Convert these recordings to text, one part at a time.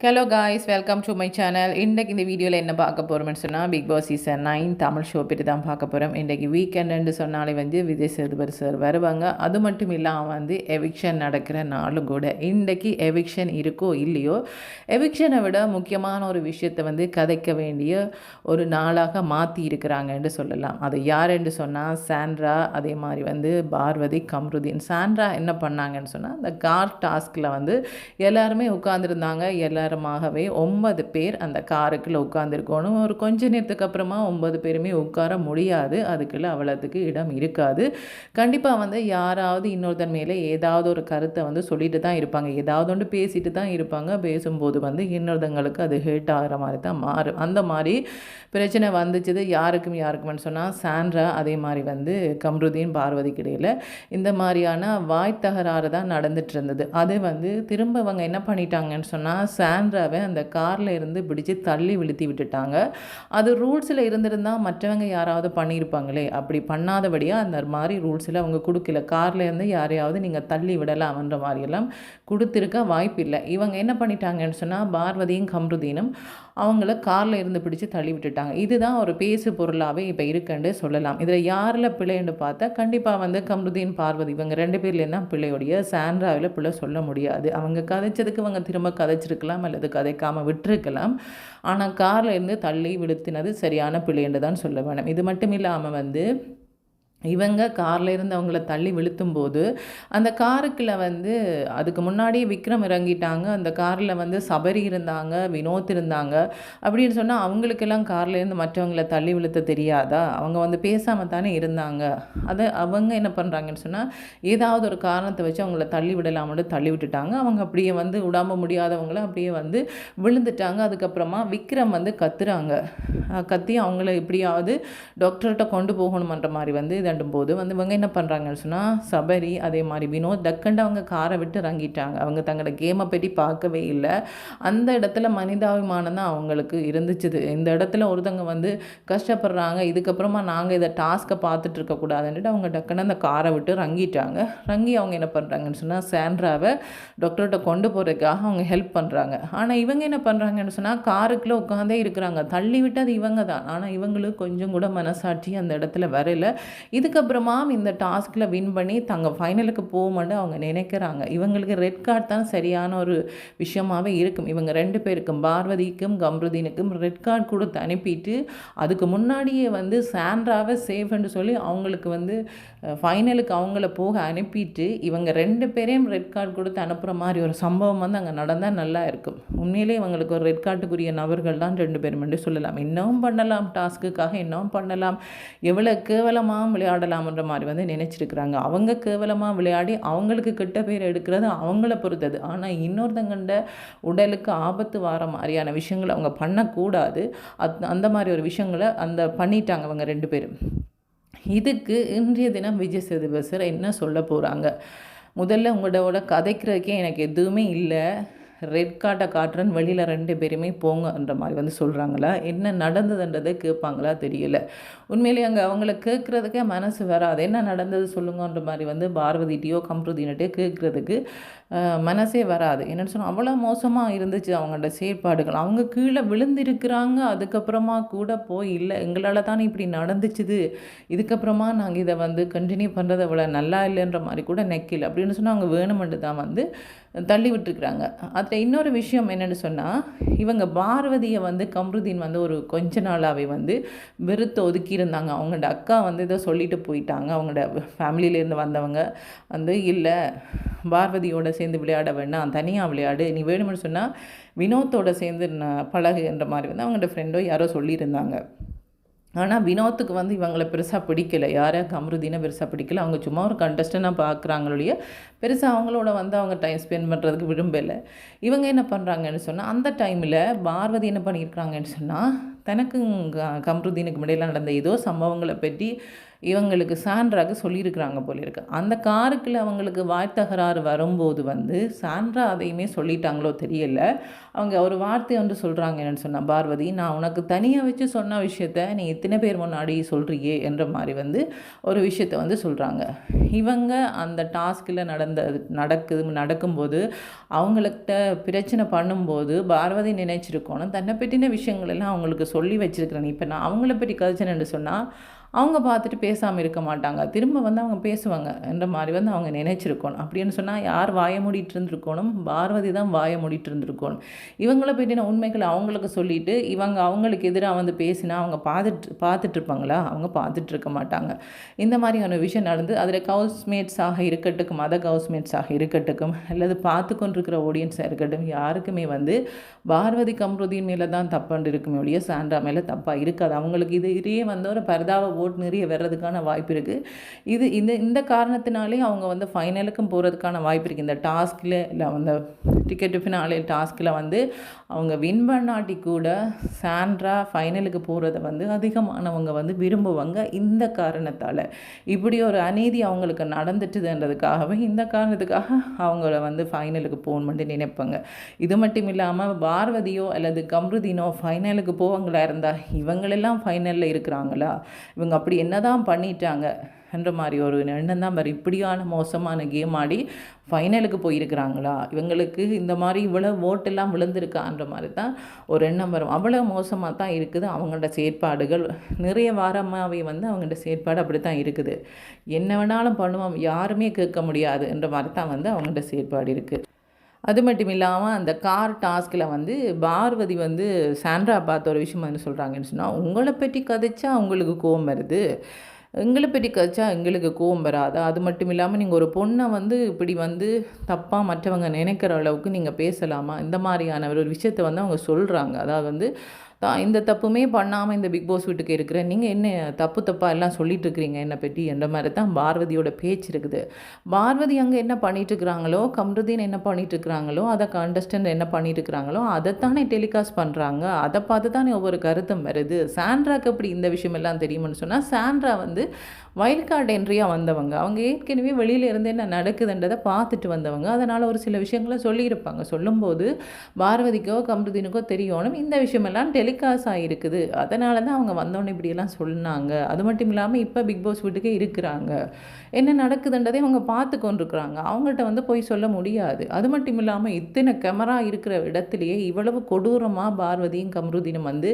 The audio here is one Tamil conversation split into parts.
Hello guys welcome to my channel இன்றைக்கு இந்த வீடியோவில் என்ன பார்க்க போகிறோம்னு சொன்னால் big boss season nine Tamil show பற்றி தான் பார்க்க போகிறோம் இன்றைக்கு வீக்கெண்டுன்னு சொன்னாலே வந்து விஜய் சேதுபதி சார் வருவாங்க. அது மட்டும் இல்லாமல் வந்து எவிக்ஷன் நடக்கிற நாளும் கூட. இன்றைக்கு எவிக்ஷன் இருக்கோ இல்லையோ எவிக்ஷனை விட முக்கியமான ஒரு விஷயத்தை வந்து கதைக்க வேண்டிய ஒரு நாளாக மாற்றி இருக்கிறாங்கன்னு சொல்லலாம். அது யார் என்று சொன்னால் சாண்ட்ரா அதே மாதிரி வந்து பார்வதி கம்ருதீன். சாண்ட்ரா என்ன பண்ணாங்கன்னு சொன்னால் அந்த கார் டாஸ்கில் வந்து எல்லாருமே உட்காந்துருந்தாங்க நேரமாகவே ஒன்பது பேர் அந்த காருக்குள்ளே உட்காந்துருக்கணும் ஒரு கொஞ்ச நேரத்துக்கு அப்புறமா ஒன்பது பேருமே உட்கார முடியாது. அதுக்குள்ளே அவ்வளோத்துக்கு இடம் இருக்காது. கண்டிப்பாக வந்து யாராவது இன்னொருத்தன் மேலே ஏதாவது ஒரு கருத்தை வந்து சொல்லிட்டு தான் இருப்பாங்க. ஏதாவது ஒன்று பேசிட்டு தான் இருப்பாங்க. பேசும்போது வந்து இன்னொருத்தங்களுக்கு அது ஹேட் ஆகிற மாதிரி தான் மாறும். அந்த மாதிரி பிரச்சனை வந்துச்சுது. யாருக்கும் யாருக்கும்னு சொன்னால் சாண்ட்ரா அதே மாதிரி வந்து கம்ருதீன் பார்வதிக்கு இடையில் இந்த மாதிரியான வாய் தகராறு தான் நடந்துட்டு இருந்தது. அது வந்து திரும்ப அவங்க என்ன பண்ணிட்டாங்கன்னு சொன்னால் சாண்ட்ராவை அந்த காரில் இருந்து பிடிச்சி தள்ளி விழுத்தி விட்டுட்டாங்க. அது ரூல்ஸில் இருந்திருந்தால் மற்றவங்க யாராவது பண்ணியிருப்பாங்களே? அப்படி பண்ணாதபடியாக அந்த மாதிரி ரூல்ஸில் அவங்க கொடுக்கல. காரில் இருந்து யாரையாவது நீங்கள் தள்ளி விடலாம்ன்ற மாதிரியெல்லாம் கொடுத்துருக்க வாய்ப்பில்லை. இவங்க என்ன பண்ணிட்டாங்கன்னு சொன்னால் பார்வதியும் கம்ருதீனும் அவங்கள காரில் இருந்து பிடிச்சி தள்ளி விட்டுட்டாங்க. இதுதான் ஒரு பேசு பொருளாகவே இப்போ இருக்குன்னு சொல்லலாம். இதில் யாரில் பிள்ளைன்னு பார்த்தா கண்டிப்பாக வந்து கம்ருதீன் பார்வதி இவங்க ரெண்டு பேர்லேயும் தான் பிள்ளையுடைய சாண்ட்ராவில் பிள்ளை சொல்ல முடியாது. அவங்க கதைச்சதுக்கு இவங்க திரும்ப கதைச்சிருக்கலாம் அல்லது கதைக்காமல் விட்டுருக்கலாம். ஆனால் காரில் இருந்து தள்ளி விழுத்தினது சரியான பிள்ளைன்னு தான் சொல்ல வேணும். இது மட்டும் இல்லாமல் வந்து இவங்க காரில் இருந்து அவங்கள தள்ளி விழுத்தும்போது அந்த காருக்குள்ள வந்து அதுக்கு முன்னாடியே விக்ரம் இறங்கிட்டாங்க. அந்த காரில் வந்து சபரி இருந்தாங்க வினோத் இருந்தாங்க. அப்படின்னு சொன்னால் அவங்களுக்கெல்லாம் காரில் இருந்து மற்றவங்கள தள்ளி விழுத்த தெரியாதா? அவங்க வந்து பேசாமல் தானே இருந்தாங்க. அதை அவங்க என்ன பண்ணுறாங்கன்னு சொன்னால் ஏதாவது ஒரு காரணத்தை வச்சு அவங்கள தள்ளி விடலாம்னு தள்ளி விட்டுட்டாங்க. அவங்க அப்படியே வந்து விடாம முடியாதவங்கள அப்படியே வந்து விழுந்துட்டாங்க. அதுக்கப்புறமா விக்ரம் வந்து கத்துறாங்க. கத்தி அவங்கள எப்படியாவது டாக்டர்கிட்ட கொண்டு போகணுமன்ற மாதிரி வந்து இதண்டும் போது வந்து இவங்க என்ன பண்ணுறாங்கன்னு சொன்னால் சபரி அதே மாதிரி வினோத் டக்குண்டு அவங்க காரை விட்டு இறங்கிட்டாங்க. அவங்க தங்களோட கேமை பற்றி பார்க்கவே இல்லை. அந்த இடத்துல மனிதாபிமானம் தான் அவங்களுக்கு இருந்துச்சுது. இந்த இடத்துல ஒருத்தவங்க வந்து கஷ்டப்படுறாங்க இதுக்கப்புறமா நாங்கள் இதை டாஸ்க்கை பார்த்துட்டு இருக்கக்கூடாதுன்ட்டு அவங்க டக்குன்னு அந்த காரை விட்டு இறங்கிட்டாங்க. இறங்கி அவங்க என்ன பண்ணுறாங்கன்னு சொன்னால் சாண்ட்ராவை டாக்டர்கிட்ட கொண்டு போகிறதுக்காக அவங்க ஹெல்ப் பண்ணுறாங்க ஆனால் இவங்க என்ன பண்ணுறாங்கன்னு சொன்னால் காருக்குள்ளே உட்காந்தே இருக்கிறாங்க. தள்ளி விட்டது இவங்க தான். ஆனால் இவங்களுக்கு கொஞ்சம் கூட மனசாட்சி அந்த இடத்துல வரல. இதுக்கப்புறமா இந்த டாஸ்கில் வின் பண்ணி தங்க ஃபைனலுக்கு போகும்னு அவங்க நினைக்கிறாங்க. இவங்களுக்கு ரெட் கார்டு தான் சரியான ஒரு விஷயமாகவே இருக்கும். இவங்க ரெண்டு பேருக்கும் பார்வதிக்கும் கம்ருதீனுக்கும் ரெட் கார்டு கொடுத்து அனுப்பிட்டு அதுக்கு முன்னாடியே வந்து சாண்ட்ராவை சேஃப்னு சொல்லி அவங்களுக்கு வந்து ஃபைனலுக்கு அவங்கள போக அனுப்பிட்டு இவங்க ரெண்டு பேரையும் ரெட் கார்டு கொடுத்து அனுப்புகிற மாதிரி ஒரு சம்பவம் வந்து அங்கே நடந்தால் நல்லா இருக்கும். உண்மையிலே இவங்களுக்கு ஒரு ரெட் கார்டுக்குரிய நபர்கள் தான் ரெண்டு பேரும். என்று சொல்லலாம். இன்னமும் பண்ணலாம். டாஸ்க்குக்காக இன்னமும் பண்ணலாம். எவ்வளோ கேவலமாக விளையாடலாம்ன்ற மாதிரி வந்து நினச்சிருக்கிறாங்க. அவங்க கேவலமாக விளையாடி அவங்களுக்கு கெட்ட பேர் எடுக்கிறது அவங்கள பொறுத்தது. ஆனால் இன்னொருத்தங்கண்ட உடலுக்கு ஆபத்து வர மாதிரியான விஷயங்களை அவங்க பண்ணக்கூடாது. அத் அந்த மாதிரி ஒரு விஷயங்களை அந்த பண்ணிட்டாங்க அவங்க ரெண்டு பேரும். இதுக்கு இன்றைய தினம் விஜய் சேதுபதி என்ன சொல்ல போகிறாங்க முதல்ல உங்களோட கதைக்கிறதுக்கே எனக்கு எதுவுமே இல்லை. ரெட் கார்டை காட்டுறேன்னு வெளியில் ரெண்டு பேருமே போங்கன்ற மாதிரி வந்து சொல்கிறாங்களா என்ன நடந்ததுன்றதை கேட்பாங்களா தெரியல. உண்மையிலேயே அங்கே அவங்கள கேட்குறதுக்கே மனசு வராது. என்ன நடந்தது சொல்லுங்கன்ற மாதிரி வந்து பார்வதிட்டையோ கம்ருதினிட்டையோ கேட்குறதுக்கு மனசே வராது. என்னென்னு சொன்னால் அவ்வளோ மோசமாக இருந்துச்சு அவங்களோட செயற்பாடுகள். அவங்க கீழே விழுந்திருக்கிறாங்க அதுக்கப்புறமா கூட போய் இல்லை. எங்களால் தானே இப்படி நடந்துச்சுது. இதுக்கப்புறமா நாங்கள் இதை வந்து கண்டினியூ பண்ணுறது அவ்வளோ நல்லா இல்லைன்ற மாதிரி கூட நெக்கில் அப்படின்னு சொன்னால் அவங்க வேணுமென்று தான் வந்து தள்ளி விட்டுருக்குறாங்க. அதில் இன்னொரு விஷயம் என்னென்னு சொன்னால் இவங்க பார்வதியை வந்து கம்ருதீன் வந்து ஒரு கொஞ்ச நாளாகவே வந்து வெறுத்து ஒதுக்கி இருந்தாங்க அவங்களோட அக்கா வந்து இதை சொல்லிட்டு போயிட்டாங்க. அவங்களோட ஃபேமிலியிலேருந்து வந்தவங்க வந்து இல்லை பார்வதியோட சேர்ந்து விளையாட வேண்டாம் தனியாக விளையாடு. நீ வேணும்னு சொன்னால் வினோத்தோட சேர்ந்து பழகுன்ற மாதிரி வந்து அவங்களோட ஃப்ரெண்டோ யாரோ சொல்லியிருந்தாங்க. ஆனால் வினோத்துக்கு வந்து இவங்களை பெருசாக பிடிக்கல. யாரை கம்ருதீனை பெருசாக பிடிக்கல. அவங்க சும்மா ஒரு கண்டஸ்டனாக பார்க்குறாங்களொழிய பெருசாக அவங்களோட வந்து அவங்க டைம் ஸ்பெண்ட் பண்ணுறதுக்கு விரும்பலை. இவங்க என்ன பண்ணுறாங்கன்னு சொன்னால் அந்த டைமில் பார்வதி என்ன பண்ணியிருக்கிறாங்கன்னு சொன்னால் தனக்கும் கம்ருதீனுக்கு இடையில நடந்த ஏதோ சம்பவங்களை பற்றி இவங்களுக்கு சாண்ட்ராக்கு சொல்லியிருக்கிறாங்க போல இருக்கு. அந்த காருக்குள்ள அவங்களுக்கு வாய்த்தகராறு வரும்போது வந்து சாண்ட்ரா அதையுமே சொல்லிட்டாங்களோ தெரியல. அவங்க ஒரு வார்த்தை வந்து சொல்கிறாங்க என்னென்னு சொன்னால் பார்வதி நான் உனக்கு தனியாக வச்சு சொன்ன விஷயத்த நீ இத்தனை பேர் முன்னாடி சொல்கிறியே என்ற மாதிரி வந்து ஒரு விஷயத்த வந்து சொல்கிறாங்க இவங்க அந்த டாஸ்கில் நடந்த நடக்குது நடக்கும்போது அவங்கள்ட்ட பிரச்சனை பண்ணும்போது பார்வதி நினைச்சிருக்கணும். தன்னை பற்றின விஷயங்கள் எல்லாம் அவங்களுக்கு சொல்லி வச்சிருக்கிறேன். இப்போ நான் அவங்கள பற்றி கதைச்சேன்னு சொன்னால் அவங்க பார்த்துட்டு பேசாமல் இருக்க மாட்டாங்க. திரும்ப வந்து அவங்க பேசுவாங்க. என்ற மாதிரி வந்து அவங்க நினைச்சிருக்கணும் அப்படின்னு சொன்னால் யார் வாய மூடிட்டு இருந்திருக்கணும்? பார்வதி தான் வாய மூடிட்டு இருந்திருக்கணும் இவங்கள பற்றின உண்மைகளை அவங்களுக்கு சொல்லிட்டு இவங்க அவங்களுக்கு எதிராக வந்து பேசினா அவங்க பார்த்துட்டு பார்த்துட்டு இருப்பாங்களா அவங்க பார்த்துட்டு இருக்க மாட்டாங்க. இந்த மாதிரியான விஷயம் நடந்து அதில் கவுஸ்மேட்ஸாக இருக்கட்டும் மத கவுஸ்மேட்ஸாக இருக்கட்டும் அல்லது பார்த்து கொண்டிருக்கிற ஆடியன்ஸாக இருக்கட்டும் யாருக்குமே வந்து பார்வதி கம்ருதியின் மேலே தான் தப்புண்டு இருக்குமே ஒழிய சாண்டா மேலே தப்பாக இருக்காது. அவங்களுக்கு இது இதையே வந்து ஒரு பரதாப ஓட் நிறைய வர்றதுக்கான வாய்ப்பு இருக்குது இது இந்த இந்த காரணத்தினாலே அவங்க வந்து ஃபைனலுக்கும் போகிறதுக்கான வாய்ப்பு இருக்குது இந்த டாஸ்கில் இல்லை அந்த டிக்கெட்டு ஃபினாலே டாஸ்கில் வந்து அவங்க வின் பண்ணாட்டி கூட சாண்ட்ரா ஃபைனலுக்கு போகிறத வந்து அதிகமானவங்க வந்து விரும்புவாங்க. இந்த காரணத்தால். இப்படி ஒரு அநீதி அவங்களுக்கு நடந்துட்டுதுன்றதுக்காகவே இந்த காரணத்துக்காக அவங்கள வந்து ஃபைனலுக்கு போகணும்னு நினைப்பாங்க. இது மட்டும் இல்லாமல் பார்வதியோ அல்லது கம்ருதீனோ ஃபைனலுக்கு போவங்களா இருந்தால் இவங்களெல்லாம் ஃபைனலில் இருக்கிறாங்களா? இவங்க இவங்க அப்படி என்ன தான் பண்ணிட்டாங்க என்ற மாதிரி ஒரு எண்ணம் தான் பாரு இப்படியான மோசமான கேம் ஆடி ஃபைனலுக்கு போயிருக்கிறாங்களா? இவங்களுக்கு இந்த மாதிரி இவ்வளோ ஓட்டெல்லாம் விழுந்திருக்கான்ற மாதிரி தான் ஒரு எண்ணம் வரும். அவ்வளோ மோசமாக தான் இருக்குது. அவங்களோட செயற்பாடுகள் நிறைய வாரமாகவே வந்து அவங்களோட செயற்பாடு அப்படி தான் இருக்குது. என்ன வேணாலும் பண்ணுவோம். யாருமே கேட்க முடியாது என்ற மாதிரி தான் வந்து அவங்கள்ட்ட செயற்பாடு இருக்குது அது மட்டும் இல்லாமல் அந்த கார் டாஸ்கில் வந்து பார்வதி வந்து சாண்ட்ரா பார்த்த ஒரு விஷயம் என்ன சொல்கிறாங்கன்னு சொன்னால் உங்களை பற்றி கதைச்சா உங்களுக்கு கோவம் வருது. எங்களை பற்றி கதைச்சா எங்களுக்கு கோவம் வராது. அது மட்டும் இல்லாமல் நீங்கள் ஒரு பொண்ணை வந்து இப்படி வந்து தப்பாக மற்றவங்க நினைக்கிற அளவுக்கு நீங்கள் பேசலாமா? இந்த மாதிரியான ஒரு விஷயத்தை வந்து அவங்க சொல்கிறாங்க அதாவது வந்து தான் இந்த தப்புமே பண்ணாமல் இந்த பிக் பாஸ் வீட்டுக்கு இருக்கிறேன் நீங்கள் என்ன தப்பு தப்பாக எல்லாம் சொல்லிட்டு இருக்கிறீங்க? என்னை பற்றி என்ற மாதிரி தான் பார்வதியோட பேச்சு இருக்குது. பார்வதி அங்கே என்ன பண்ணிட்டு இருக்கிறாங்களோ கம்ருதீன் என்ன பண்ணிட்டு இருக்கிறாங்களோ அதை கண்டஸ்டன்ட் என்ன பண்ணிட்டு இருக்கிறாங்களோ அதைத்தானே டெலிகாஸ்ட் பண்ணுறாங்க அதை பார்த்து தானே ஒவ்வொரு கருத்தும் வருது. சாண்ட்ராக்கு அப்படி இந்த விஷயம் எல்லாம் தெரியும்னு சொன்னால் சாண்ட்ரா வந்து வைல்ட் கார்டு என்ட்ரியாக வந்தவங்க. அவங்க ஏற்கனவே வெளியில இருந்து என்ன நடக்குதுன்றதை பார்த்துட்டு வந்தவங்க. அதனால் ஒரு சில விஷயங்களை சொல்லியிருப்பாங்க. சொல்லும்போது பார்வதிக்கோ கம்ருதீனுக்கோ தெரியணும் இந்த விஷயமெல்லாம் டெலிகாஸ்ட் ஆகிருக்குது அதனால தான் அவங்க வந்தோடனே இப்படியெல்லாம் சொன்னாங்க. அது மட்டும் இல்லாமல் இப்போ பிக் பாஸ் வீட்டுக்கே இருக்கிறாங்க. என்ன நடக்குதுன்றதை அவங்க பார்த்து கொண்டிருக்கிறாங்க. அவங்கள்ட்ட வந்து போய் சொல்ல முடியாது. அது மட்டும் இல்லாமல் இத்தனை கேமரா இருக்கிற இடத்துலையே இவ்வளவு கொடூரமாக பார்வதியும் கம்ருதீனும் வந்து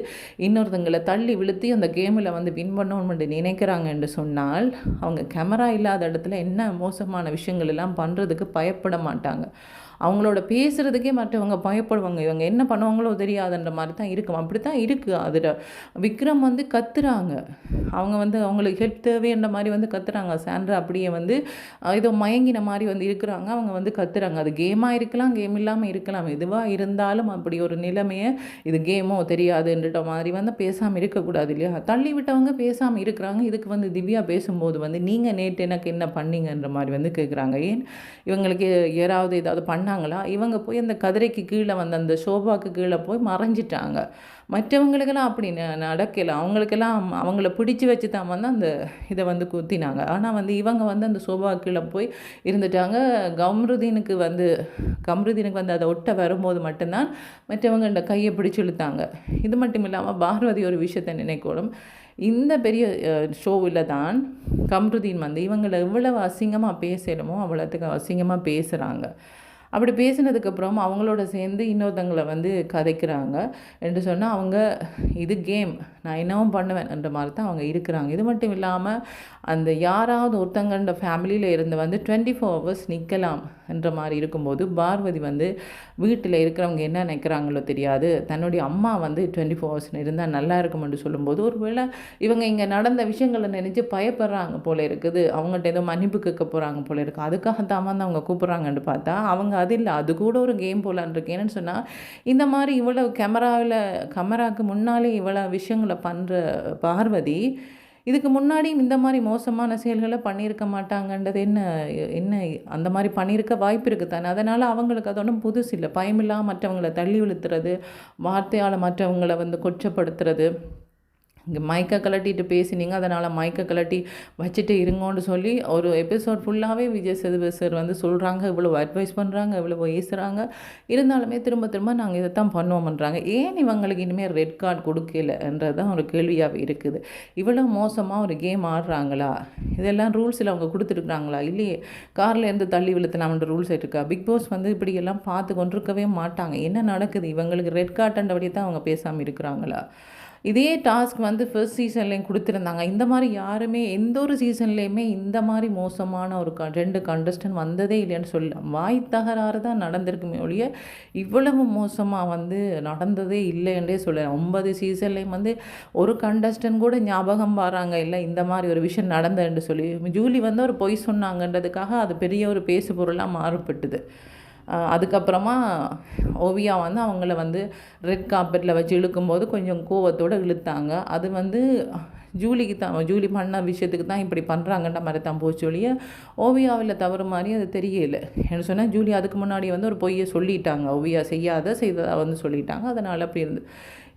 இன்னொருத்தங்களை தள்ளி விழுத்தி அந்த கேமில் வந்து வின் பண்ணணும்னு நினைக்கிறாங்க என்று சொன்னால் அவங்க கேமரா இல்லாத இடத்துல என்ன மோசமான விஷயங்கள் எல்லாம் பண்ணுறதுக்கு பயப்பட மாட்டாங்க. அவங்களோட பேசுகிறதுக்கே மற்றவங்க பயப்படுவாங்க. இவங்க என்ன பண்ணுவாங்களோ தெரியாதுன்ற மாதிரி தான் இருக்கும். அப்படி தான் இருக்குது அதில் விக்ரம் வந்து கத்துறாங்க. அவங்க வந்து அவங்களுக்கு ஹெல்ப் தேவைன்ற மாதிரி வந்து கத்துறாங்க. சாண்ட்ரா அப்படியே வந்து ஏதோ மயங்கின மாதிரி வந்து இருக்கிறாங்க. அவங்க வந்து கத்துறாங்க. அது கேமாக இருக்கலாம் கேம் இல்லாமல் இருக்கலாம். எதுவாக இருந்தாலும் அப்படி ஒரு நிலைமையை இது கேமோ தெரியாதுன்ற மாதிரி வந்து பேசாமல் இருக்கக்கூடாது இல்லையா? தள்ளி விட்டவங்க பேசாமல் இருக்கிறாங்க. இதுக்கு வந்து திவ்யா பேசும்போது வந்து நீங்கள் நேற்று எனக்கு என்ன பண்ணீங்கன்ற மாதிரி வந்து கேட்குறாங்க ஏன்? இவங்களுக்கு யாராவது ஏதாவது பண்ணாங்களா? இவங்க போய் அந்த கதிரைக்கு கீழே வந்து அந்த சோபாவுக்கு கீழே போய் மறைஞ்சிட்டாங்க. மற்றவங்களுக்கெல்லாம் அப்படி நடக்கலை. அவங்களுக்கெல்லாம் அவங்கள பிடிச்சி வச்சு தான் வந்து அந்த இதை வந்து குத்தினாங்க. ஆனால் வந்து இவங்க வந்து அந்த சோபா கீழே போய் இருந்துட்டாங்க. கம்ருதீனுக்கு வந்து கம்ருதீனுக்கு வந்து அதை ஒட்ட வரும்போது மட்டும்தான் மற்றவங்க இந்த கையை பிடிச்சி இழுத்தாங்க. இது மட்டும் இல்லாமல் பார்வதி ஒரு விஷயத்தை நினைக்கணும். இந்த பெரிய ஷோவில் தான் கம்ருதீன் வந்து இவங்களை எவ்வளவு அசிங்கமாக பேசணுமோ அவ்வளோத்துக்கு அசிங்கமாக பேசுகிறாங்க அப்படி பேசினதுக்கப்புறம் அவங்களோட சேர்ந்து இன்னொருத்தங்களை வந்து கதைக்கிறாங்க. என்று சொன்னால் அவங்க இது கேம் நான் என்னவும் பண்ணுவேன். என்ற மாதிரி தான் அவங்க இருக்கிறாங்க. இது மட்டும் இல்லாமல் அந்த யாராவது ஒருத்தங்கன்ற ஃபேமிலியில் இருந்து வந்து டுவெண்ட்டி ஃபோர் ஹவர்ஸ் நிற்கலாம் என்ற மாதிரி இருக்கும்போது பார்வதி வந்து வீட்டில் இருக்கிறவங்க என்ன நினைக்கிறாங்களோ தெரியாது. தன்னுடைய அம்மா வந்து டுவெண்ட்டி ஃபோர் ஹவர்ஸ் இருந்தால் நல்லா இருக்கும்னு சொல்லும்போது ஒரு வேளை இவங்க இங்கே நடந்த விஷயங்களை நினச்சி பயப்படுறாங்க போல இருக்குது. அவங்கள்ட்ட ஏதோ மன்னிப்பு கேட்க போகிறாங்க போல இருக்குது அதுக்காக தான் வந்து அவங்க கூப்பிட்றாங்கன்னு பார்த்தா அவங்க அது இல்லை அது கூட ஒரு கேம் போலான் இருக்கு. சொன்னால் இந்த மாதிரி இவ்வளோ கேமராவில் கேமராவுக்கு முன்னாலே இவ்வளோ விஷயங்களை பண்ணுற பார்வதி இதுக்கு முன்னாடியும் இந்த மாதிரி மோசமான செயல்களை பண்ணியிருக்க மாட்டாங்கன்றது என்ன என்ன அந்த மாதிரி பண்ணியிருக்க வாய்ப்பு இருக்குது தானே? அதனால் அவங்களுக்கு அது ஒன்றும் புதுசு இல்லை. பயமில்லாமல் மற்றவங்களை தள்ளி விழுத்துறது வார்த்தையால் மற்றவங்களை வந்து கொச்சப்படுத்துறது. இங்கே மைக்கை கலட்டிட்டு பேசினீங்க அதனால் மைக்கை கலட்டி வச்சுட்டு இருங்கோன்னு சொல்லி ஒரு எபிசோட் ஃபுல்லாகவே விஜய் சேதுபதி சார் வந்து சொல்கிறாங்க இவ்வளோ அட்வைஸ் பண்ணுறாங்க இவ்வளோ பேசுகிறாங்க இருந்தாலுமே திரும்ப திரும்ப நாங்கள் இதை தான் பண்ணுவோம்ன்றாங்க. ஏன் இவங்களுக்கு இனிமேல் ரெட் கார்டு கொடுக்கலன்றது தான் ஒரு கேள்வியாகவே இருக்குது. இவ்வளோ மோசமாக ஒரு கேம் ஆடுறாங்களா? இதெல்லாம் ரூல்ஸில் அவங்க கொடுத்துருக்குறாங்களா? இல்லையே. காரில் இருந்து தள்ளி விழுத்தினாமன்ற ரூல்ஸ் இருக்கா? பிக் பாஸ் வந்து இப்படியெல்லாம் பார்த்து கொண்டிருக்கவே மாட்டாங்க. என்ன நடக்குது? இவங்களுக்கு ரெட் கார்டுன்றபடியே தான் அவங்க பேசாமல் இருக்கிறாங்களா? இதே டாஸ்க் வந்து ஃபர்ஸ்ட் சீசன்லேயும் கொடுத்துருந்தாங்க. இந்த மாதிரி யாருமே எந்த ஒரு சீசன்லேயுமே இந்த மாதிரி மோசமான ஒரு க ரெண்டு கண்டஸ்டன்ட் வந்ததே இல்லைன்னு சொல்லலாம் வாய் தகராறு தான் நடந்திருக்குமே ஒழிய இவ்வளவு மோசமாக வந்து நடந்ததே இல்லைன்றே சொல்லலாம் ஒன்பது சீசன்லேயும் வந்து ஒரு கண்டஸ்டன்ட் கூட ஞாபகம் வராங்க இல்லை இந்த மாதிரி ஒரு விஷயம் நடந்ததுன்னு சொல்லி. ஜூலி வந்து ஒரு பொய் சொன்னாங்கன்றதுக்காக அது பெரிய ஒரு பேசு பொருளாக மாறுபட்டுது. அதுக்கப்புறமா ஓவியா வந்து அவங்கள வந்து ரெட் கார்பெட்டில் வச்சு இழுக்கும்போது கொஞ்சம் கோவத்தோடு இழுத்தாங்க. அது வந்து ஜூலிக்கு தான் ஜூலி பண்ண விஷயத்துக்கு தான் இப்படி பண்ணுறாங்கன்ற மாதிரி தான் போச்சு ஒழிய ஓவியாவில் தவறு மாதிரி அது தெரியல. என்ன சொன்னால் ஜூலி அதுக்கு முன்னாடி வந்து ஒரு பொய்யை சொல்லிட்டாங்க. ஓவியா செய்யாத செய்ததாக வந்து சொல்லிட்டாங்க. அதனால் அப்படி இருந்து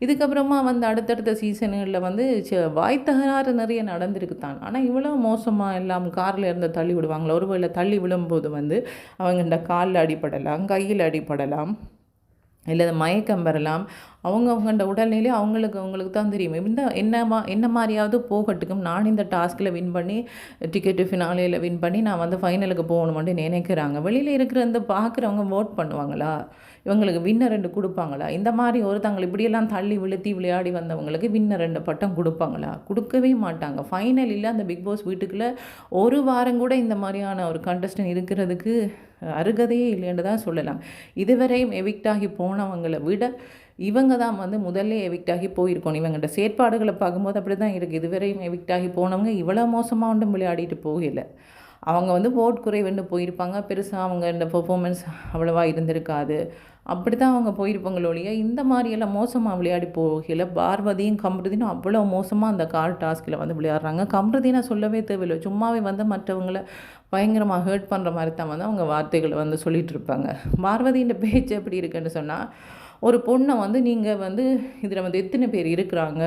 இதுக்கப்புறமா வந்து அடுத்தடுத்த சீசனுகளில் வந்து வாய் தகராறு நிறைய நடந்திருக்கு தான் ஆனால் இவ்வளோ மோசமாக எல்லாம் காரில் இருந்து தள்ளி விடுவாங்களா? ஒருவேளை தள்ளி விழும்போது வந்து அவங்க இந்த காலில் அடிப்படலாம் கையில் அடிப்படலாம் இல்லை மயக்கம் வரலாம். அவங்க அவங்கள்ட உடல்நிலை அவங்களுக்கு அவங்களுக்கு தான் தெரியும். இந்த என்னமா என்ன மாதிரியாவது போகட்டுக்கும் நான் இந்த டாஸ்கில் வின் பண்ணி டிக்கெட்டு ஃபினாலையில் வின் பண்ணி நான் வந்து ஃபைனலுக்கு போகணுமெண்டு நினைக்கிறாங்க. வெளியில் இருக்கிற இந்த பார்க்குறவங்க ஓட் பண்ணுவாங்களா? இவங்களுக்கு வின்னர் ரெண்டு கொடுப்பாங்களா? இந்த மாதிரி ஒருத்தவங்களை இப்படியெல்லாம் தள்ளி விழுத்தி விளையாடி வந்தவங்களுக்கு வின்னர் ரெண்டு பட்டம் கொடுப்பாங்களா? கொடுக்கவே மாட்டாங்க. ஃபைனலில் அந்த பிக் பாஸ் வீட்டுக்குள்ளே ஒரு வாரம் கூட இந்த மாதிரியான ஒரு கண்டஸ்டன் இருக்கிறதுக்கு அருகதையே இல்லைன்னு தான் சொல்லலாம். இதுவரையும் எவிக்ட் ஆகி போனவங்களை விட இவங்க தான் வந்து முதல்ல எவிக்ட் ஆகி போயிருக்கணும். இவங்கள்ட்ட செயற்பாடுகளை பார்க்கும்போது அப்படி தான் இருக்குது இதுவரையும் எவிக்ட் ஆகி போனவங்க இவ்வளோ மோசமாக ஒன்றும் விளையாடிட்டு போகலை. அவங்க வந்து ஓட் குறைவுன்னு போயிருப்பாங்க. பெருசாக அவங்க இந்த பெர்ஃபார்மன்ஸ் அவ்வளோவா இருந்திருக்காது. அப்படி தான் அவங்க போயிருப்பாங்களோழிய இந்த மாதிரியெல்லாம் மோசமாக விளையாடி போகல. பார்வதியும் கம்ருதினும் அவ்வளோ மோசமாக அந்த கார் டாஸ்கில் வந்து விளையாடுறாங்க. கம்ருதினா சொல்லவே தேவையில்லை. சும்மாவே வந்து மற்றவங்கள பயங்கரமாக ஹேர்ட் பண்ணுற மாதிரி தான் வந்து அவங்க வார்த்தைகளை வந்து சொல்லிகிட்டு இருப்பாங்க. பார்வதியின் பேச்சு எப்படி இருக்குன்னு சொன்னால் ஒரு பொண்ணை வந்து நீங்கள் வந்து இதில் வந்து எத்தனை பேர் இருக்கிறாங்க?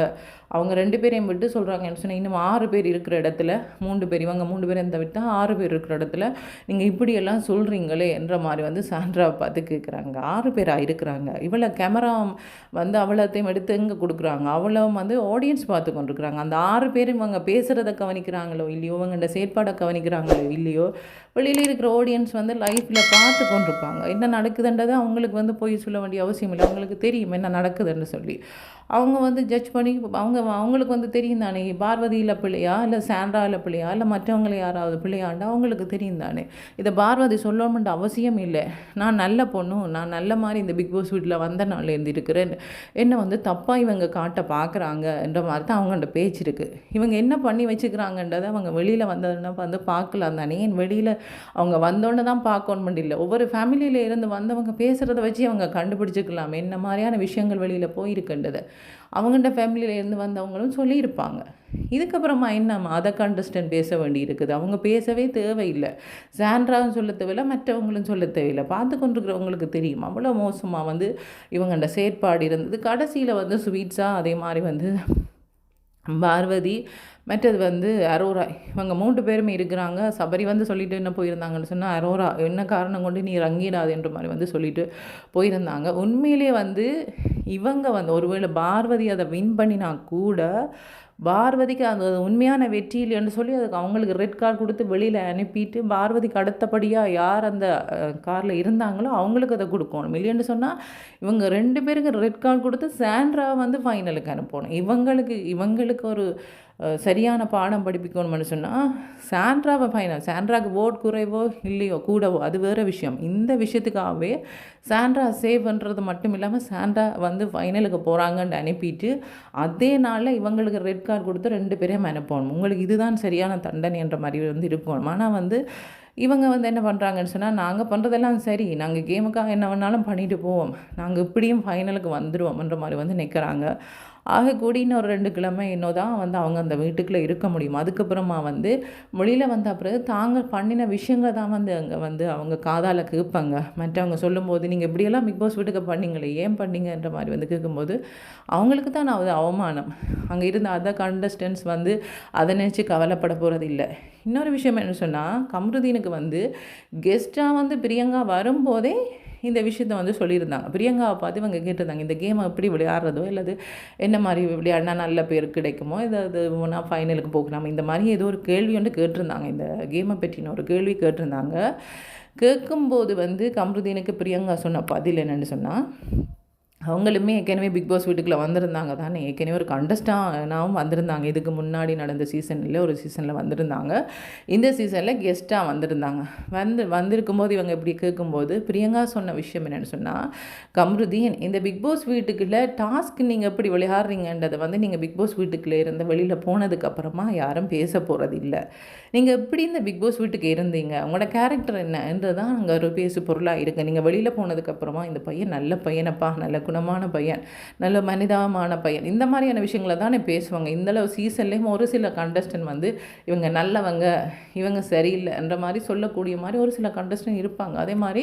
அவங்க ரெண்டு பேரையும் விட்டு சொல்கிறாங்கன்னு சொன்னால் இன்னும் ஆறு பேர் இருக்கிற இடத்துல மூன்று பேர் இவங்க மூணு பேர் இந்த விட்டால் ஆறு பேர் இருக்கிற இடத்துல நீங்கள் இப்படியெல்லாம் சொல்கிறீங்களே என்ற மாதிரி வந்து சாண்ட்ராவை பார்த்து கேட்குறாங்க ஆறு பேராக இருக்கிறாங்க. இவ்வளோ கேமரா வந்து அவ்வளோத்தையும் எடுத்து எங்கே கொடுக்குறாங்க? அவ்வளோ வந்து ஆடியன்ஸ் பார்த்து கொண்டிருக்கிறாங்க. அந்த ஆறு பேரும் இவங்க பேசுகிறத கவனிக்கிறாங்களோ இல்லையோ இவங்க செயற்பாடை கவனிக்கிறாங்களோ இல்லையோ வெளியில் இருக்கிற ஆடியன்ஸ் வந்து லைஃப்பில் பார்த்து கொண்டிருப்பாங்க. என்ன நடக்குதுன்றது அவங்களுக்கு வந்து போய் சொல்ல வேண்டிய அவசியம் இல்லை. அவங்களுக்கு தெரியும் என்ன நடக்குதுன்னு சொல்லி. அவங்க வந்து ஜட்ஜ் பண்ணி அவங்க அவங்களுக்கு வந்து தெரியும் தானே? பார்வதியில் பிள்ளையா? இல்லை சாண்ட்ராவில் பிள்ளையா? இல்லை மற்றவங்களை யாராவது பிள்ளையாண்டா? அவங்களுக்கு தெரியும் தானே? இதை பார்வதி சொல்லணும்ன்ற அவசியம் இல்லை. நான் நல்ல பொண்ணும் நான் நல்ல மாதிரி இந்த பிக் பாஸ் வீட்டில் வந்த நாள் இருக்கிறேன் என்னை வந்து தப்பாக இவங்க காட்ட பார்க்குறாங்க என்ற மாதிரி தான் அவங்கள்ட்ட பேச்சு இருக்குது இவங்க என்ன பண்ணி வச்சுக்கிறாங்கன்றதை அவங்க வெளியில் வந்ததுன்னா வந்து பார்க்கலாம் தானே? ஏன் வெளியில் அவங்க வந்தோன்னு தான் பார்க்கணும் இல்லை. ஒவ்வொரு ஃபேமிலியில் இருந்து வந்தவங்க பேசுகிறத வச்சு அவங்க கண்டுபிடிச்சிக்கலாம். என்ன மாதிரியான விஷயங்கள் வெளியில் போயிருக்குன்றதை. அவங்கள்ட்ட ஃபேமிலியில் இருந்து வந்தவங்களும் சொல்லியிருப்பாங்க. இதுக்கப்புறமா என்ன அதை கண்டஸ்டன்ட் பேச வேண்டி இருக்குது அவங்க பேசவே தேவையில்லை. சாண்ட்ராவும் சொல்ல தேவையில்லை மற்றவங்களும் சொல்ல தேவையில்லை. பார்த்து கொண்டிருக்கிறவங்களுக்கு தெரியும். அவ்வளோ மோசமாக வந்து இவங்கள்ட செயற்பாடு இருந்தது. கடைசியில் வந்து ஸ்வீட்ஸாக அதே மாதிரி வந்து பார்வதி மற்றது வந்து அரோரா. இவங்க மூன்று பேருமே இருக்கிறாங்க. சபரி வந்து சொல்லிட்டு என்ன போயிருந்தாங்கன்னு சொன்னால் அரோரா என்ன காரணம் கொண்டு நீ ரங்கிடாது என்ற மாதிரி வந்து சொல்லிட்டு போயிருந்தாங்க. உண்மையிலே வந்து இவங்க வந்து ஒருவேளை பார்வதி அதை வின் பண்ணினா கூட பார்வதிக்கு அந்த உண்மையான வெற்றி இல்லைன்னு சொல்லி அதுக்கு அவங்களுக்கு ரெட் கார்டு கொடுத்து வெளியில் அனுப்பிட்டு பார்வதிக்கு அடுத்தபடியாக யார் அந்த காரில் இருந்தாங்களோ அவங்களுக்கு அதை கொடுக்கணும். இல்லைன்னு சொன்னால் இவங்க ரெண்டு பேருக்கு ரெட் கார்டு கொடுத்து சாண்ட்ரா வந்து ஃபைனலுக்கு அனுப்பணும். இவங்களுக்கு இவங்களுக்கு ஒரு சரியான பாடம் படிப்பிக்கணும்னு சொன்னால் சாண்ட்ராவை ஃபைனல் சாண்ட்ராவுக்கு ஓட் குறைவோ இல்லையோ கூடவோ அது வேறு விஷயம். இந்த விஷயத்துக்காகவே சாண்ட்ரா சேவ் பண்ணுறது மட்டும் இல்லாமல் சாண்ட்ரா வந்து ஃபைனலுக்கு போகிறாங்கன்னு அனுப்பிட்டு அதே நாளில் இவங்களுக்கு ரெட் கார்டு கொடுத்து ரெண்டு பேரையும் அனுப்பணும். உங்களுக்கு இதுதான் சரியான தண்டனை என்ற மாதிரி வந்து இருக்கணும். ஆனால் வந்து இவங்க வந்து என்ன பண்ணுறாங்கன்னு சொன்னால் நாங்கள் பண்ணுறதெல்லாம் சரி. நாங்கள் கேமுக்காக என்ன வேணாலும் பண்ணிட்டு போவோம். நாங்கள் இப்படியும் ஃபைனலுக்கு வந்துடுவோம்ன்ற மாதிரி வந்து நிற்கிறாங்க ஆக கூடி இன்னொரு ரெண்டு கிழமை இன்னும் தான் வந்து அவங்க அந்த வீட்டுக்குள்ளே இருக்க முடியும். அதுக்கப்புறமா வந்து வெளியில் வந்த பிறகு தாங்கள் பண்ணின விஷயங்களை தான் வந்து அங்கே வந்து அவங்க காதால் கேட்பாங்க. மற்றவங்க சொல்லும்போது நீங்கள் இப்படியெல்லாம் பிக் பாஸ் வீட்டுக்கு பண்ணீங்களே ஏன் பண்ணீங்கன்ற மாதிரி வந்து கேட்கும்போது அவங்களுக்கு தான் நான் அது அவமானம். அங்கே இருந்த அதர் கண்டஸ்டன்ஸ் வந்து அதை நினச்சி கவலைப்பட போகிறது இல்லை. இன்னொரு விஷயம் என்ன சொன்னால் கம்ருதீனுக்கு வந்து கெஸ்ட்டாக வந்து பிரியங்கா வரும்போதே இந்த விஷயத்த வந்து சொல்லியிருந்தாங்க. பிரியங்காவை பார்த்து இவங்க கேட்டிருந்தாங்க இந்த கேமை எப்படி விளையாடுறதோ இல்லது என்ன மாதிரி விளையாடினா நல்ல பேர் கிடைக்குமோ ஏதாவது ஒன்றா ஃபைனலுக்கு போகலாமா இந்த மாதிரி ஏதோ ஒரு கேள்வி வந்து கேட்டிருந்தாங்க. இந்த கேமை பற்றின ஒரு கேள்வி கேட்டிருந்தாங்க. கேட்கும்போது வந்து கமருதீனுக்கு பிரியங்கா சொன்ன பதில் என்னென்னு சொன்னால் அவங்களுமே ஏற்கனவே பிக் பாஸ் வீட்டுக்குள்ளே வந்திருந்தாங்க தானே? ஏற்கனவே ஒரு கண்டஸ்டாகவும் வந்திருந்தாங்க. இதுக்கு முன்னாடி நடந்த சீசனில் ஒரு சீசனில் வந்திருந்தாங்க. இந்த சீசனில் கெஸ்ட்டாக வந்திருந்தாங்க. வந்து வந்திருக்கும் போது இவங்க இப்படி கேட்கும்போது பிரியங்கா சொன்ன விஷயம் என்னென்னு சொன்னால் கம்ருதீன் இந்த பிக் பாஸ் வீட்டுக்குள்ளே டாஸ்க் நீங்கள் எப்படி விளையாடுறீங்கன்றதை வந்து நீங்கள் பிக் பாஸ் வீட்டுக்குள்ளே இருந்து வெளியில் போனதுக்கப்புறமா யாரும் பேச போகிறது இல்லை நீங்கள் எப்படி இந்த பிக் பாஸ் வீட்டுக்கு இருந்தீங்க? உங்களோட கேரக்டர் என்னன்றதான் தான் அங்கே ஒரு பேசு பொருளாக இருக்குது நீங்கள் வெளியில் போனதுக்கப்புறமா இந்த பையன் நல்ல பையனப்பா நல்ல குணமான பையன் நல்ல மனிதமான பையன். இந்த மாதிரியான விஷயங்களை தானே பேசுவாங்க. இந்தளவு சீசன்லேயும் ஒரு சில கண்டஸ்டன் வந்து இவங்க நல்லவங்க இவங்க சரியில்லைன்ற மாதிரி சொல்லக்கூடிய மாதிரி ஒரு சில கண்டஸ்டன் இருப்பாங்க. அதே மாதிரி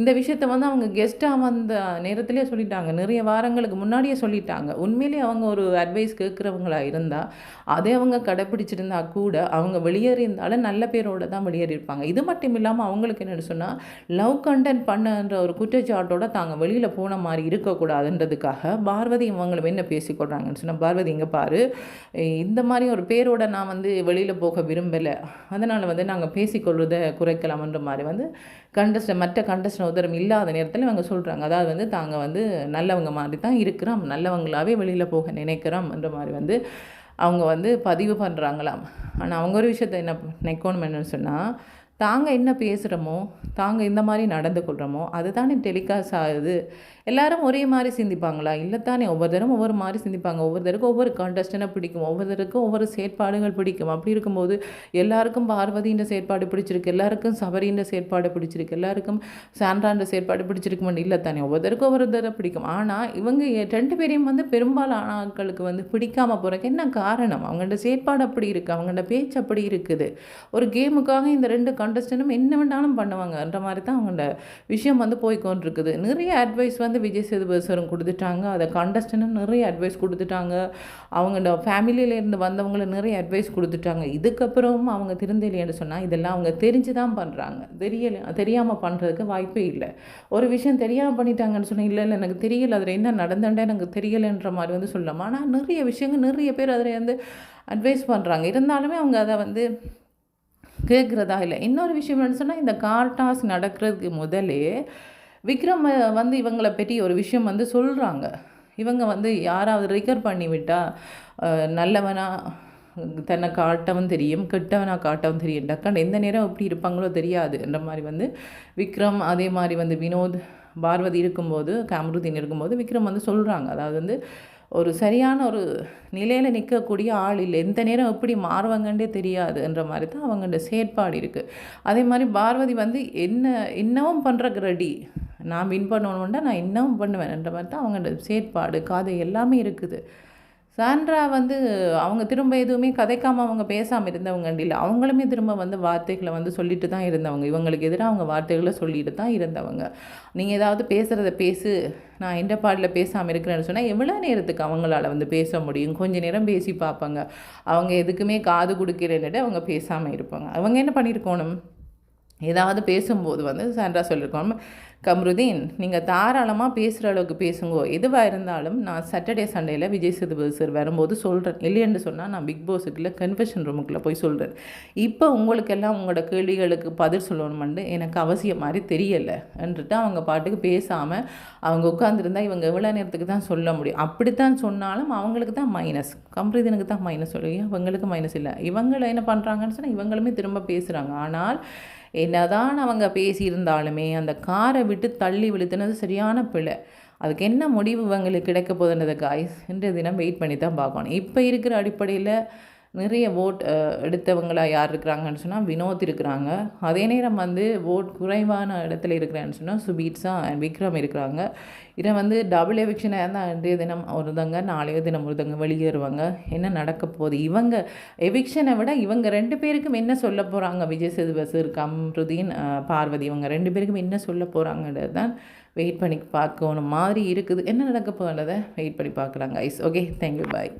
இந்த விஷயத்தை வந்து அவங்க கெஸ்ட்டாக வந்த நேரத்திலே சொல்லிட்டாங்க. நிறைய வாரங்களுக்கு முன்னாடியே சொல்லிட்டாங்க. உண்மையிலேயே அவங்க ஒரு அட்வைஸ் கேட்குறவங்களாக இருந்தால் அதே அவங்க கடைப்பிடிச்சிருந்தா கூட அவங்க வெளியேறியிருந்தாலும் நல்ல பேரோட தான் வெளியேறியிருப்பாங்க. இது மட்டும் இல்லாமல் அவங்களுக்கு என்னென்னு சொன்னால் லவ் கண்டென்ட் பண்ணன்ற ஒரு குற்றச்சாட்டோட தாங்க வெளியில் போன மாதிரி இருக்கக்கூடாது. கூடாதுன்றதுக்காக பார்வதி இவங்களும் என்ன பேசிக்கொள்கிறாங்கன்னு சொன்னால் பார்வதி இங்கே பாரு இந்த மாதிரி ஒரு பேரோட நான் வந்து வெளியில் போக விரும்பலை. அதனால் வந்து நாங்கள் பேசிக்கொள்வதை குறைக்கலாம்ன்ற மாதிரி வந்து கண்டஸ்ட மற்ற கண்டஸ்ட உதரம் இல்லாத நேரத்தில் இவங்க சொல்கிறாங்க அதாவது வந்து தாங்க வந்து நல்லவங்க மாதிரி தான் இருக்கிறோம் நல்லவங்களாகவே வெளியில் போக நினைக்கிறோம்ன்ற மாதிரி வந்து அவங்க வந்து பதிவு பண்ணுறாங்களாம் ஆனால் அவங்க ஒரு விஷயத்தை என்ன நினைக்கணும் என்னன்னு சொன்னால் தாங்க என்ன பேசுகிறோமோ தாங்க இந்த மாதிரி நடந்து கொள்கிறோமோ அதுதானே டெலிகாஸ்ட் ஆகுது. எல்லாரும் ஒரே மாதிரி சிந்திப்பாங்களா? இல்லை தானே ஒவ்வொரு ஒவ்வொரு மாதிரி சிந்திப்பாங்க. ஒவ்வொரு தருக்கும் ஒவ்வொரு கான்டெஸ்டனை பிடிக்கும். ஒவ்வொரு தருக்கும் ஒவ்வொரு செயற்பாடுகள் பிடிக்கும். அப்படி இருக்கும்போது எல்லாருக்கும் பார்வதின்ற செயற்பாடு பிடிச்சிருக்கு. எல்லாருக்கும் சபரின்ற செயற்பாடு பிடிச்சிருக்கு. எல்லாருக்கும் சாண்ட்ரான்ற செயற்பாடு பிடிச்சிருக்குமென்னு இல்லை தானே ஒவ்வொருத்தருக்கும் ஒவ்வொரு தடவை பிடிக்கும். ஆனால் இவங்க ரெண்டு பேரையும் வந்து பெரும்பாலான ஆட்களுக்கு வந்து பிடிக்காமல் போகிறக்கு என்ன காரணம்? அவங்களோட செயற்பாடு அப்படி இருக்குது அவங்களோட பேச்சு அப்படி இருக்குது. ஒரு கேமுக்காக இந்த ரெண்டு கண்டஸ்டனும் என்ன வேண்டாலும் பண்ணுவாங்கன்ற மாதிரி தான் அவங்களோட விஷயம் வந்து போய்கொண்டிருக்குது நிறைய அட்வைஸ் வந்து விஜய் சேதுபதி சாரும் கொடுத்துட்டாங்க. அதை கண்டஸ்டனும் நிறைய அட்வைஸ் கொடுத்துட்டாங்க. அவங்க ஃபேமிலியிலேருந்து வந்தவங்களை நிறைய அட்வைஸ் கொடுத்துட்டாங்க. இதுக்கப்புறமும் அவங்க திருந்தலைன்னு சொன்னால் இதெல்லாம் அவங்க தெரிஞ்சு தான் பண்ணுறாங்க தெரியலை தெரியாமல் பண்ணுறதுக்கு வாய்ப்பே இல்லை. ஒரு விஷயம் தெரியாமல் பண்ணிட்டாங்கன்னு சொன்னால் இல்லை இல்லை எனக்கு தெரியல. அதில் என்ன நடந்தண்டே எனக்கு தெரியலைன்ற மாதிரி வந்து சொல்லலாம். ஆனால் நிறைய விஷயங்கள் நிறைய பேர் அதில் வந்து அட்வைஸ் பண்ணுறாங்க இருந்தாலுமே அவங்க அதை வந்து கேட்குறதா இல்லை. இன்னொரு விஷயம் என்னன்னு சொன்னால் இந்த கார் டாஸ் நடக்கிறதுக்கு முதலே விக்ரம் வந்து இவங்களை பற்றி ஒரு விஷயம் வந்து சொல்கிறாங்க இவங்க வந்து யாராவது ரிகர் பண்ணி விட்டால் தன்னை காட்டவும் தெரியும் கெட்டவனாக காட்டவும் தெரியும் டக்கன் எந்த நேரம் எப்படி இருப்பாங்களோ தெரியாது என்ற மாதிரி வந்து விக்ரம் அதே மாதிரி வந்து வினோத் பார்வதி இருக்கும்போது காமருதீன் இருக்கும்போது விக்ரம் வந்து சொல்கிறாங்க அதாவது வந்து ஒரு சரியான ஒரு நிலையில் நிற்கக்கூடிய ஆள் இல்லை. எந்த நேரம் எப்படி மாறுவாங்கன்றே தெரியாதுன்ற மாதிரி தான் அவங்களோட செயற்பாடு இருக்குது அதே மாதிரி பார்வதி வந்து என்ன இன்னமும் பண்ணுறக்கு ரெடி நான் வின் பண்ணணும்னா நான் இன்னமும் பண்ணுவேன்ன்ற மாதிரி தான் அவங்களோட செயற்பாடு காதை எல்லாமே இருக்குது. சாண்ட்ரா வந்து அவங்க திரும்ப எதுவுமே கதைக்காமல் அவங்க பேசாமல் இருந்தவங்க இல்லை. அவங்களுமே திரும்ப வந்து வார்த்தைகளை வந்து சொல்லிட்டு தான் இருந்தவங்க. இவங்களுக்கு எதிராக அவங்க வார்த்தைகளை சொல்லிட்டு தான் இருந்தவங்க. நீங்கள் ஏதாவது பேசுகிறத பேசு. நான் எந்த பாட்டில் பேசாமல் இருக்கிறேன்னு சொன்னால் எவ்வளோ நேரத்துக்கு அவங்களால வந்து பேச முடியும்? கொஞ்சம் நேரம் பேசி பார்ப்பாங்க. அவங்க எதுக்குமே காது கொடுக்கிறேன்னுட்டு அவங்க பேசாமல் இருப்பாங்க. அவங்க என்ன பண்ணியிருக்கணும் ஏதாவது பேசும்போது வந்து சாண்ட்ரா சொல்லியிருக்கோம். கம்ருதீன் நீங்கள் தாராளமாக பேசுகிற அளவுக்கு பேசுங்கோ. எதுவாக இருந்தாலும் நான் சாட்டர்டே சண்டேயில் விஜய் சேதுபதி சார் வரும்போது சொல்கிறேன் இல்லைன்னு சொன்னால் நான் பிக் பாஸுக்குள்ளே கன்ஃபெஷன் ரூமுக்குள்ளே போய் சொல்கிறேன் இப்போ உங்களுக்கெல்லாம் உங்களோட கேள்விகளுக்கு பதில் சொல்லணுமெண்டு எனக்கு அவசியம் மாதிரி தெரியலை. என்றுட்டு அவங்க பாட்டுக்கு பேசாமல் அவங்க உட்காந்துருந்தா இவங்க எவ்வளோ நேரத்துக்கு தான் சொல்ல முடியும். அப்படித்தான் சொன்னாலும் அவங்களுக்கு தான் மைனஸ் கம்ருதீனுக்கு தான் மைனஸ் சொல்லுவீங்க. இவங்களுக்கு மைனஸ் இல்லை. இவங்களை என்ன பண்ணுறாங்கன்னு சொன்னால் இவங்களுமே திரும்ப பேசுகிறாங்க ஆனால் என்னதான் அவங்க பேசியிருந்தாலுமே அந்த காரை விட்டு தள்ளி விழுத்துனது சரியான பிழை. அதுக்கு என்ன முடிவு இவங்களுக்கு கிடைக்க போதுன்றது காய்ஸ் இன்றைய தினம் வெயிட் பண்ணி தான் பார்க்கணும். இப்போ இருக்கிற அடிப்படையில் நிறைய ஓட் எடுத்தவங்களாக யார் இருக்கிறாங்கன்னு சொன்னால் வினோத் இருக்கிறாங்க. அதே நேரம் வந்து ஓட் குறைவான இடத்துல இருக்கிறேன்னு சொன்னால் சுபீட்ஸா அண்ட் விக்ரம் இருக்கிறாங்க. இதை வந்து டபுள் எவிக்ஷனாக இருந்தால் அன்றைய தினம் ஒருத்தங்க நாளைய தினம் ஒருத்தங்க வெளியேறுவாங்க. என்ன நடக்க போகுது? இவங்க எவிக்ஷனை விட இவங்க ரெண்டு பேருக்கும் என்ன சொல்ல போகிறாங்க விஜய் சேதுபசர் கம்ருதீன் பார்வதி இவங்க ரெண்டு பேருக்கும் என்ன சொல்ல போகிறாங்கன்றது தான் வெயிட் பண்ணி பார்க்கணும். மாதிரி இருக்குது. என்ன நடக்க போகிறத வெயிட் பண்ணி பார்க்கலாங்க ஐஸ் ஓகே தேங்க்யூ பாய்